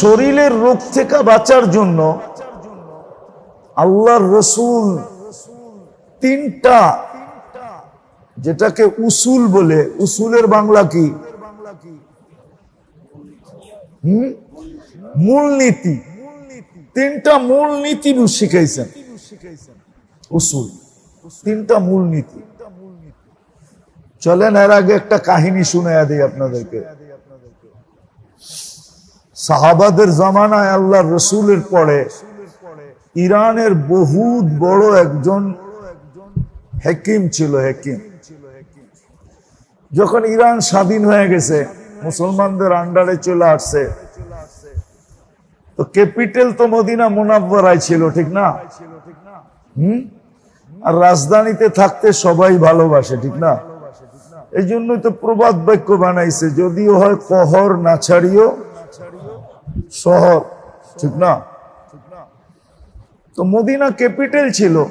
শরীরের রোগ থেকে বাঁচার জন্য আল্লাহর রসুল তিনটা, যেটাকে উসুল বলে, উসুলের বাংলা কি? মূলনীতি। তিনটা মূল মূলনীতি শিখাইছেন। উসুল। তিনটা মূলনীতি। চলেন, এর আগে একটা কাহিনী শুনে দিই আপনাদেরকে। সাহাবাদের জামানায় আল্লাহ রসুলের পরে ইরানের বহুত বড় একজন হেকিম ছিল, হেকিম। যখন ইরান স্বাধীন হয়ে গেছে, মুসলমানদের আন্ডারে চলে আসছে। তো ক্যাপিটাল তো মদিনা মুনাব্বরাই ছিল, ঠিক না? হুম? আর রাজধানীতে থাকতে সবাই ভালোবাসে, ঠিক না? এই জন্যই তো প্রবাদ বাক্য বানাইছে, যদিও হয় কহর না ছাড়িও শহর। ঠিক না? তো মদিনা ক্যাপিটাল ছিল।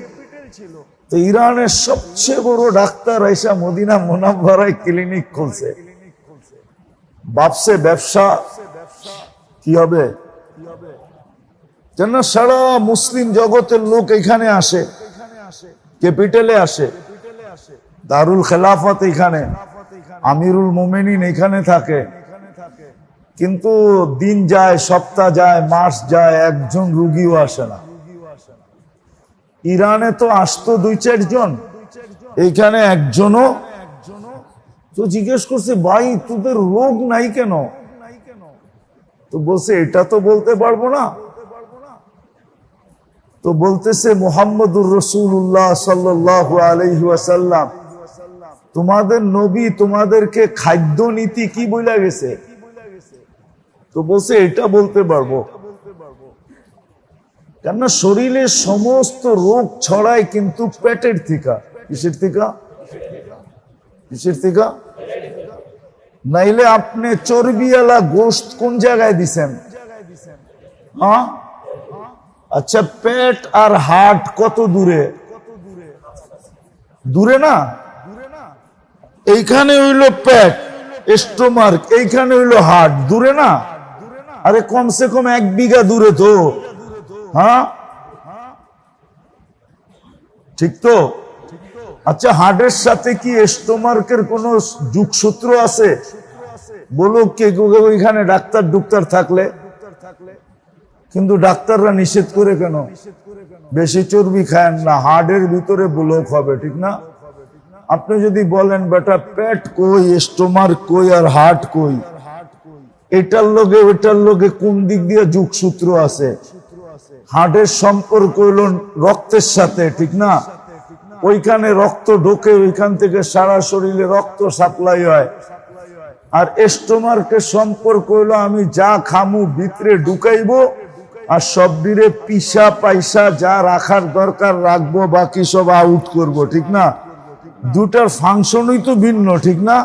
তো ইরানের সবচেয়ে বড় ডাক্তার আইসা মদিনা মোনাব্বারায় ক্লিনিক খুলছে। বাপসে ব্যবসা। কি হবে? যেন সারা মুসলিম জগতের লোক এখানে আসে। ক্যাপিটালে আসে। দারুল খেলাফত এখানে। আমিরুল মোমেনিন এখানে থাকে। কিন্তু দিন যায়, সপ্তাহ যায়, মাস যায়, একজন রুগীও আসে না। ইরানে তো আসতো দুই চারজন এইখানে একজনও। তো জিজ্ঞেস করছে, ভাই, তোদের রোগ নাই কেন? তো বলছে, এটা তো বলতে পারব না। তো বলতেছে, মোহাম্মদুর রসুল্লাহ সাল্লাহ আলহি তোমাদের নবী তোমাদেরকে খাদ্য নীতি কি বইলা গেছে? তো বলছে, এটা বলতে পারব। কেননা শরীরের সমস্ত রোগ ছড়ায় কিন্তু পেটের থিকা। কিসের থিকা? কিসের থিকা? নাইলে আপনি চর্বিওয়ালা গোস্ত কোন জায়গায় দিছেন? হ্যাঁ? আচ্ছা পেট আর হার্ট কত দূরে? দূরে না? এইখানে হইল পেট স্টোমার্ক এইখানে হইল হার্ট, দূরে না? আরে কমসে কম এক বিঘা দূরে তো। হ্যাঁ? ঠিক তো? আচ্ছা হার্টের সাথে কি স্টোমার্কের কোন যুগসূত্র আছে? বলো কে ওইখানে ডাক্তার ডুক্তার থাকলে। কিন্তু ডাক্তাররা নিষেধ করে কেন? বেশি চর্বি খায়েন না হার্টের ভিতরে ব্লক হবে, ঠিক না? আপনি যদি বলেন, বেটা, পেট কই স্টোমার কই আর হার্ট কই? এটার লোকে ওইটার লোকে কোন দিক দিয়ে যুগসূত্র আছে? হার্টের সম্পর্ক হইল রক্তের সাথে, ঠিক না? ওইখানে রক্ত ঢোকে, ওইখান থেকে সারা শরীরে রক্ত সাপ্লাই হয়। আর স্টোমার্কের সম্পর্ক হইল, আমি যা খামু ভিতরে ঢুকাইবো, আর সব দিরে পিসা পয়সা যা রাখার দরকার রাখব, বাকি সব আউট করব, ঠিক না? দুটার ফাংশনই তো ভিন্ন, ঠিক না?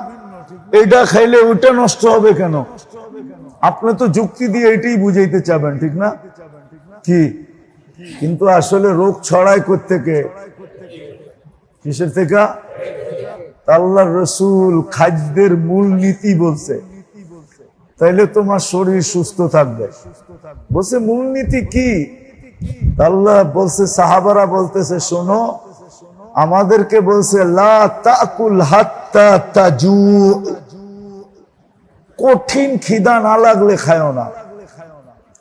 এটা খাইলে ওইটা নষ্ট হবে কেন? আপনি তো যুক্তি দিয়ে এটাই বুঝাইতে চাবেন, ঠিক না? কি? কিন্তু আসলে রোগ ছড়ায় থেকে কিসের থেকে? আল্লাহ রসুল খাদ্যের মূল নীতি বলছে। তাইলে তোমার শরীর সুস্থ থাকবে। বলছে মূলনীতি কি? আল্লাহ বলছে, সাহাবারা বলতেছে, শোনো, আমাদেরকে বলছে, লা তাকুল হাত্তা তাজু কঠিন খিদা না লাগলে খায়ও না।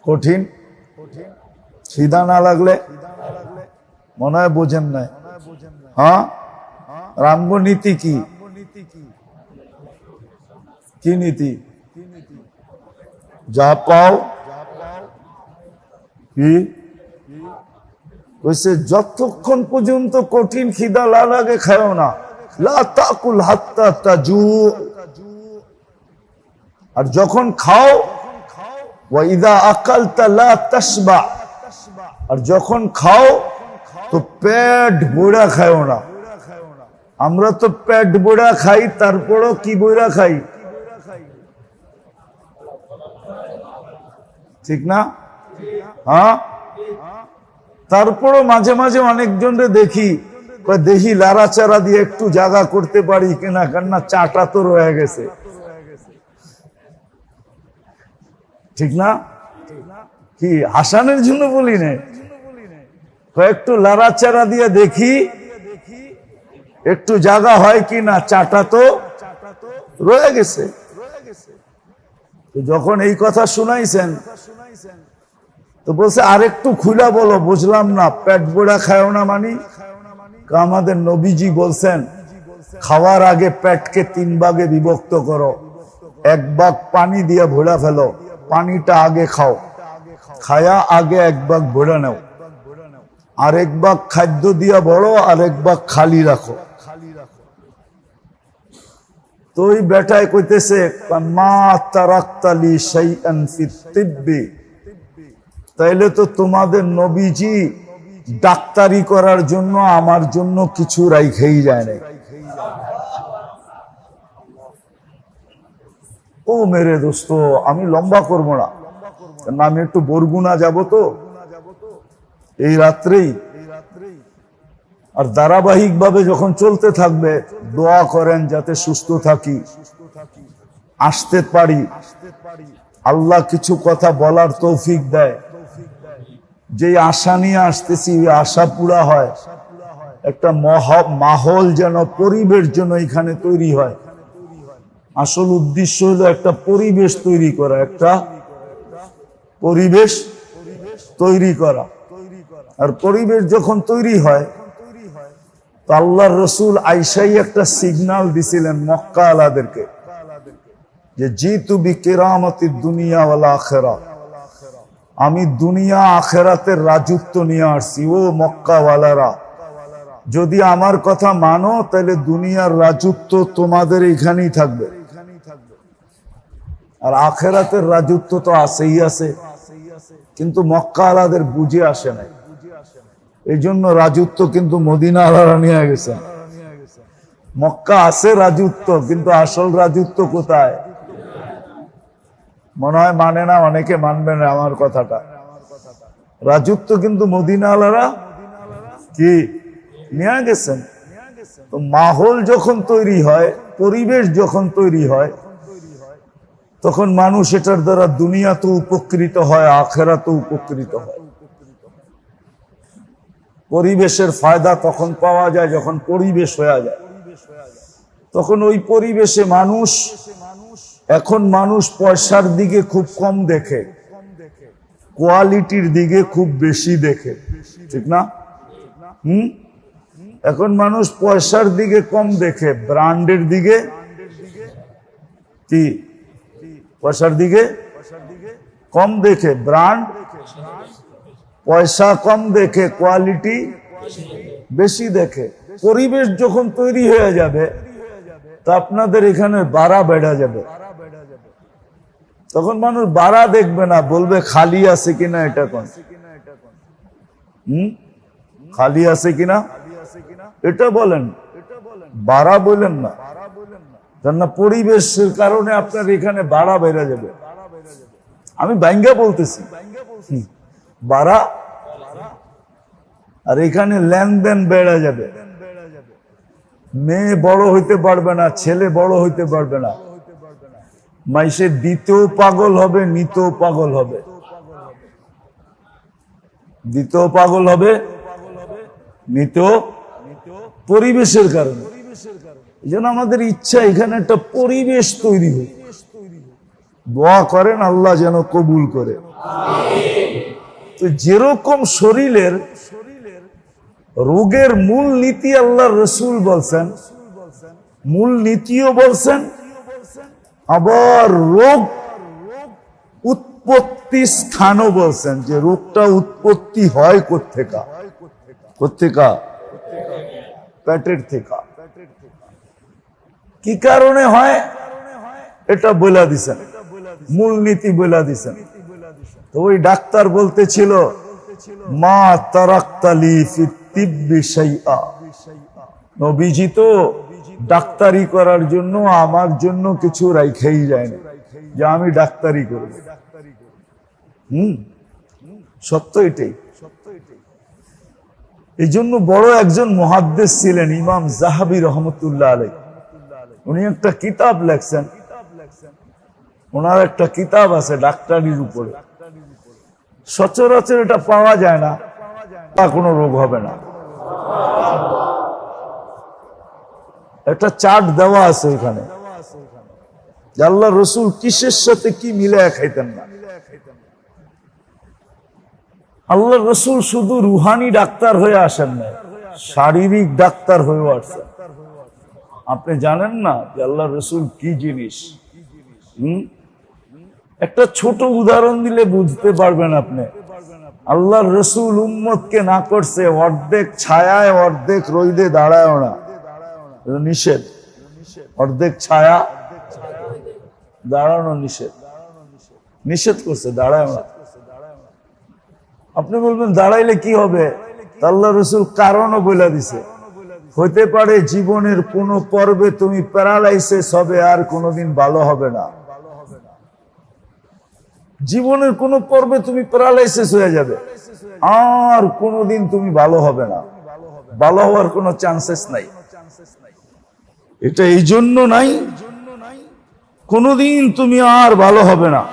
কঠিন? খিদা না লাগলে মনে হয় বোঝেন নাই। হ্যাঁ? রামগ নীতি কি? কি নীতি? যা পাও? কি? যতক্ষণ পর্যন্ত কঠিন খিদা লাগে খায়ও না। লা তাকুল হাত্তা তাজু। আর যখন খাও ওয়াইদা আকালতা লা তাসবা আর যখন খাও, তো পেট বইরা খায়ও না। আমরা তো পেট বইরা খাই, তারপরও কি বইরা খাই? ঠিক না? হ্যাঁ? তারপরও মাঝে মাঝে অনেকজনরে দেখি দেখি লাড়াচাড়া দিয়ে একটু জাগা করতে পারি কিনা, কেননা চাটা তো রয়ে গেছে। ঠিক না? কি হাসানের জন্য বলি কয়েকটু লাড়াচাড়া দিয়ে দেখি, একটু জায়গা হয় কি না, চাটা তো রয়ে গেছে। যখন এই কথা শুনাইছেন, তো বলছে, আরেকটু খুলা বলো, বুঝলাম না, পেট বোড়া খায়ও না মানি। আমাদের নবীজি বলছেন, খাওয়ার আগে পেটকে তিন ভাগে বিভক্ত করো, এক ভাগ পানি দিয়ে ভোড়া ফেলো। পানিটা আগে খাও। খায়া আগে এক ভাগ ভোড়া নাও। আরেক ভাগ খাদ্য দিয়া বড় আরেক ভাগ খালি রাখো। তো ওই বেটায় কইতেছে, মা তারাক্তালি ফিত তিব্বি। তাইলে তো তোমাদের নবীজি ডাক্তারি করার জন্য আমার জন্য কিছু রাইখেই যায় নাই। ও মেরে দোস্ত, আমি লম্বা করব না। আমি একটু বরগুনা যাব তো। এই রাত্রেই। আর ধারাবাহিক ভাবে যখন চলতে থাকবে, দোয়া করেন যাতে সুস্থ থাকি। আসতে পারি। আল্লাহ কিছু কথা বলার তৌফিক দেয়। যে আশা নিয়ে আসতেছি, ওই আশা পুরা হয়। একটা মহা- মাহল যেন, পরিবেশ যেন এখানে তৈরি হয়। আসল উদ্দেশ্য হলো একটা পরিবেশ তৈরি করা, একটা পরিবেশ তৈরি করা। আর পরিবেশ যখন তৈরি হয়, তো আল্লাহর রসুল আইসাই একটা সিগনাল দিছিলেন মক্কা আলাদেরকে, যে জি তুবি কেরামতি দুনিয়া ওয়ালা আখেরা। আমি দুনিয়া আখেরাতের রাজত্ব নিয়ে আসছি, ও মক্কাওয়ালারা যদি আমার কথা মানো, তাহলে দুনিয়ার রাজত্ব তোমাদের এখানেই থাকবে। আর আখেরাতের রাজত্ব তো আছেই আছে। কিন্তু মক্কা আলাদের বুঝে আসে নাই। এই জন্য রাজত্ব কিন্তু মদিনা আলারা নিয়ে গেছে। মক্কা আছে রাজত্ব, কিন্তু আসল রাজত্ব কোথায়? মনে হয় মানে না, অনেকে মানবে না আমার কথাটা। রাজত্ব কিন্তু মদিনা আলারা কি? নিয়ে গেছেন। তো মাহল যখন তৈরি হয়, পরিবেশ যখন তৈরি হয় তখন মানুষ এটার দ্বারা দুনিয়া তো উপকৃত হয় আখেরা তো উপকৃত হয়। পরিবেশের ফায়দা তখন পাওয়া যায়, যখন পরিবেশ হয়ে যায়। তখন ওই পরিবেশে মানুষ, এখন মানুষ পয়সার দিকে খুব কম দেখে, কোয়ালিটির দিকে খুব বেশি দেখে, ঠিক না? হুম? এখন মানুষ পয়সার দিকে কম দেখে, ব্র্যান্ডের দিকে, কি? পয়সার দিকে কম দেখে ব্র্যান্ড পয়সা কম দেখে কোয়ালিটি বেশি দেখে। পরিবেশ যখন তৈরি হয়ে যাবে, তা আপনাদের এখানে বাড়া বেড়া যাবে। তখন মানুষ বাড়া দেখবে না, বলবে খালি আছে কিনা এটা কোন? হুম? খালি আছে কিনা? এটা বলেন। বাড়া বলেন না। কেননা পরিবেশের কারণে আপনার এখানে বাড়া বেড়ে যাবে। আমি ব্যাঙ্গা বলতেছি। বাড়া? আর এখানে লেনদেন বেড়ে যাবে। মেয়ে বড় হইতে পারবে না, ছেলে বড় হইতে পারবে না। মাইসে দিতেও পাগল হবে, নিতেও পাগল হবে। দিতেও পাগল হবে, নিতেও পরিবেশের কারণে। এই জন্য আমাদের ইচ্ছা এখানে একটা পরিবেশ তৈরি হোক। দোয়া করেন, আল্লাহ যেন কবুল করে। তো যেরকম শরীরের রোগের মূল নীতি আল্লাহ রসুল বলছেন মূল নীতিও বলছেন, আবার রোগ উৎপত্তি স্থানও বলছেন যে রোগটা উৎপত্তি হয় কোথেকা কোথেকা পেটের থেকে। কি কারণে হয়? এটা বলে দিছেন। মূল নীতি বলে দিছেন। তো ওই ডাক্তার বলতেছিল, মা তারাক্তালি নবীজি তো ডাক্তারি করার জন্য আমার জন্য কিছু রাইখেই যায় না। যে আমি ডাক্তারি করব হুম? সত্য এটাই। এই জন্য বড় একজন মহাদ্দেশ ছিলেন ইমাম জাহাবি রহমতুল্লাহ আলাই উনি একটা কিতাব লেখছেন। ওনার একটা কিতাব আছে ডাক্তারির উপরে। সচরাচর এটা পাওয়া যায় না তা কোনো রোগ হবে না। একটা চার্ট দেওয়া আছে এখানে আল্লাহ রসুল কিসের সাথে কি মিলে খাইতেন না। আল্লাহ রসুল শুধু রুহানি ডাক্তার হয়ে আসেন না শারীরিক ডাক্তার হয়ে আসছেন আপনি জানেন না যে আল্লাহ রসুল কি জিনিস? একটা ছোট উদাহরণ দিলে বুঝতে পারবেন আপনি। আল্লাহ রসুল উম্মতকে না করছে, অর্ধেক ছায়ায়, অর্ধেক রইদে দাঁড়ায় না। নিষেধ। অর্ধেক ছায়া, দাঁড়ানো নিষেধ। নিষেধ করছে দাঁড়ায় না। আপনি বলবেন, দাঁড়াইলে কি হবে? আল্লাহ রসুল কারণও বলে দিছে। হতে পারে জীবনের কোন পর্বে তুমি প্যারালাইসিস হবে, আর কোনোদিন ভালো হবে না। জীবনের কোন পর্বে তুমি প্যারালাইসিস হয়ে যাবে, আর কোনোদিন তুমি ভালো হবে না। ভালো হওয়ার কোনো চান্সেস নাই। এটা এই জন্য নাই, কোনোদিন তুমি আর ভালো হবে না।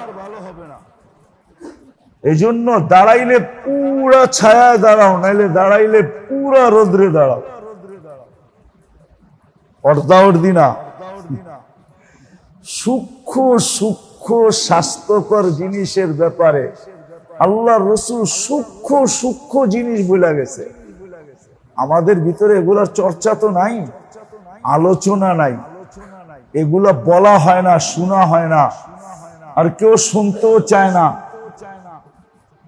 এই জন্য দাঁড়াইলে পুরা ছায়ায় দাঁড়াও, নাইলে দাঁড়াইলে পুরা রোদ্রে দাঁড়াও। অর্ধা অর্ধি না সূক্ষ্ম সূক্ষ্ম, স্বাস্থ্যকর জিনিসের ব্যাপারে আল্লাহ রসুল সূক্ষ্ম সূক্ষ্ম জিনিস বলে গেছে। আমাদের ভিতরে এগুলার চর্চা তো নাই, আলোচনা নাই। এগুলা বলা হয় না, শোনা হয় না, আর কেউ শুনতেও চায় না।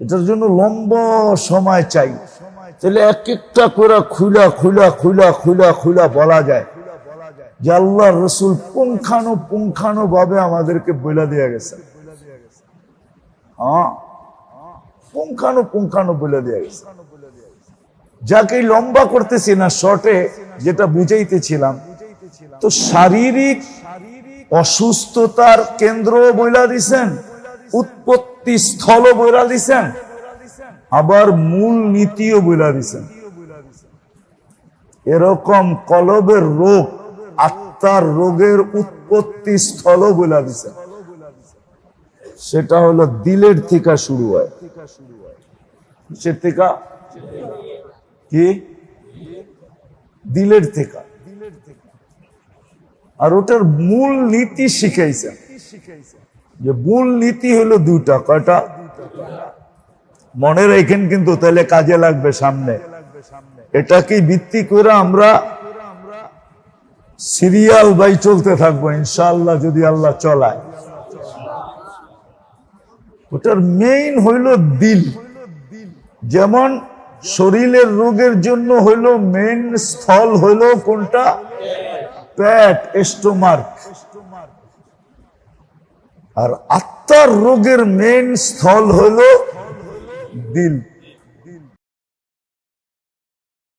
এটার জন্য লম্বা সময় চাই। তাহলে এক একটা করে খুলা খুলা খুলা খুলা খুলা বলা যায়। যে আল্লাহ রসুল পুঙ্খানো পুঙ্খানো ভাবে আমাদেরকে বইলা দিয়ে গেছে। হ্যাঁ? পুঙ্খানো পুঙ্খানো বলে দিয়ে গেছে। যাকে লম্বা করতেছি না, শর্টে যেটা বুঝাইতেছিলাম, তো শারীরিক অসুস্থতার কেন্দ্র বইলা দিছেন, উৎপত্তি স্থল বইলা দিছেন, আবার মূল নীতিও বইলা দিছেন। এরকম কলবের রোগ আত্মার রোগের উৎপত্তি স্থল বলে দিছেন সেটা হলো দিলের থেকে শুরু হয়। সে থেকে? কি? দিলের থেকে। আর ওটার মূল নীতি শিখাইছে। যে মূল নীতি হলো দুটা কয়টা? মনে রাখেন কিন্তু তাহলে কাজে লাগবে সামনে। এটাকে ভিত্তি করে আমরা সিরিয়াল বাই চলতে থাকব ইনশাল্লাহ যদি আল্লাহ চলায়। ওটার মেইন হইল দিল। যেমন শরীরের রোগের জন্য হইল মেইন স্থল হইল কোনটা? প্যাট স্টোমার্ক আর আত্মার রোগের মেইন স্থল হইল দিল।